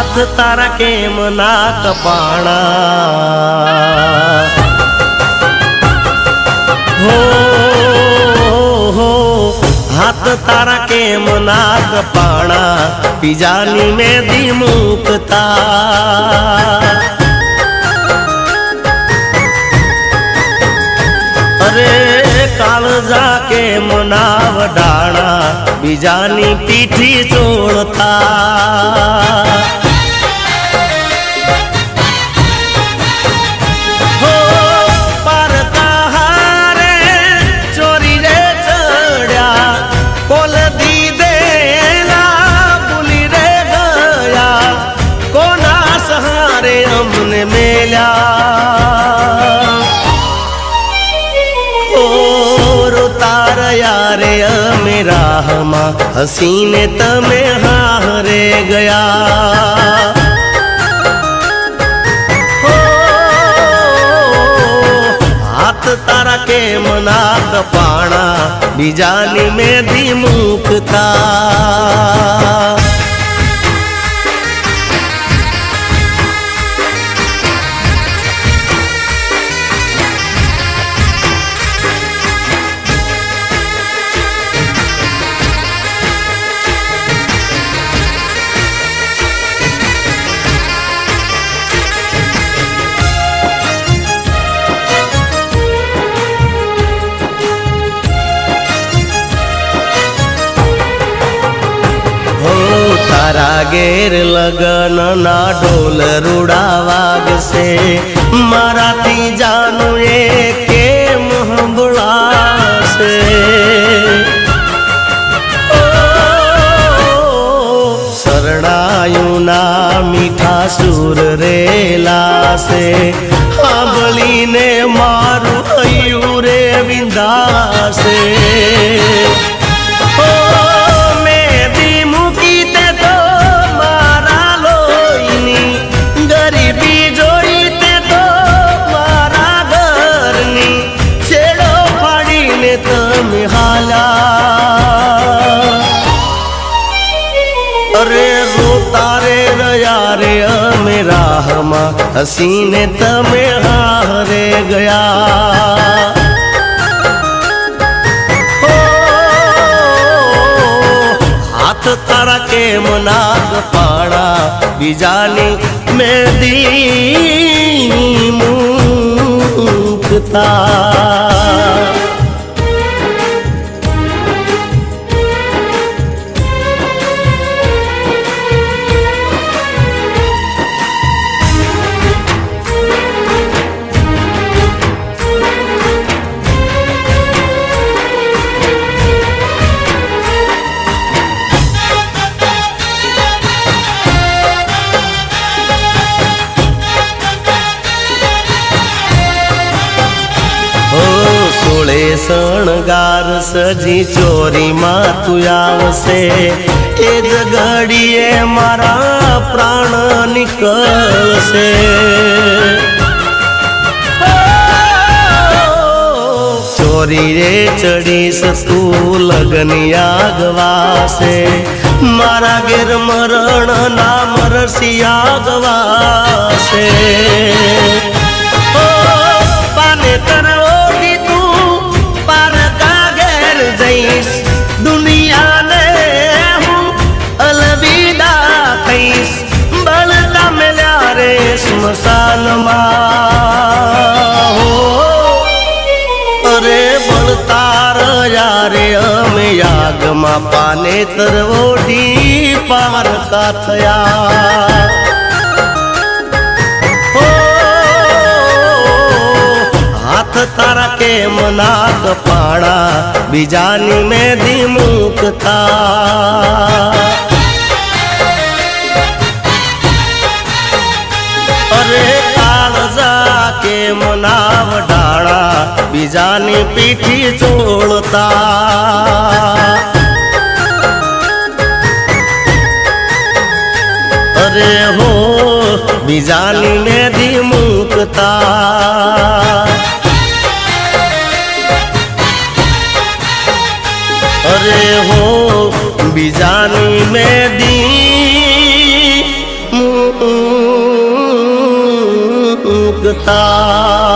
હાથ તારા કેમ ના કપાણા? હો હાથ તારા કેમ ના કપાણા? બીજાની મેદી મૂકતા. અરે, કાળજા કેમ ના વડાણા બીજાની પીઠી ચોળતા. હસીને તમે હારે ગયા હાથ તારા કેમ ના કપાણા બીજાની મેધી મૂકતા ઘેર લગન ના ઢોલ રૂડા વાગશે. મારા જાનું એ કેમ હંભળાશે? શરણાયું ના મીઠા સુર રેલાશે. અરે રોતા રે રહ્યા રે અમે રાહમાં હસીને તમે હારે ગયા. હાથ તારા કેમ ના પાડા? બીજાની મેદી મૂકતા. શણગાર સજી ચોરીમાં તું આવશે. એ જ ઘડીએ મારા પ્રાણ નીકળશે. ચોરી રે ચડીશ તું લગની આગવાશે મારા ઘેર મરણ ના મરસી ઓ પાને તરવોથી સ્મશાનમાં હો અરે બળતાર યારે અમે યાગમાં પાને તરવોટી પારકા થયા. તારા કેમ નાક પાડા? બીજાની મેદી મૂકતા બીજાની પીઠી ચોળતા. અરે હો બીજાની મેદી મૂકતા. અરે હો બીજાની મેદી મૂકતા.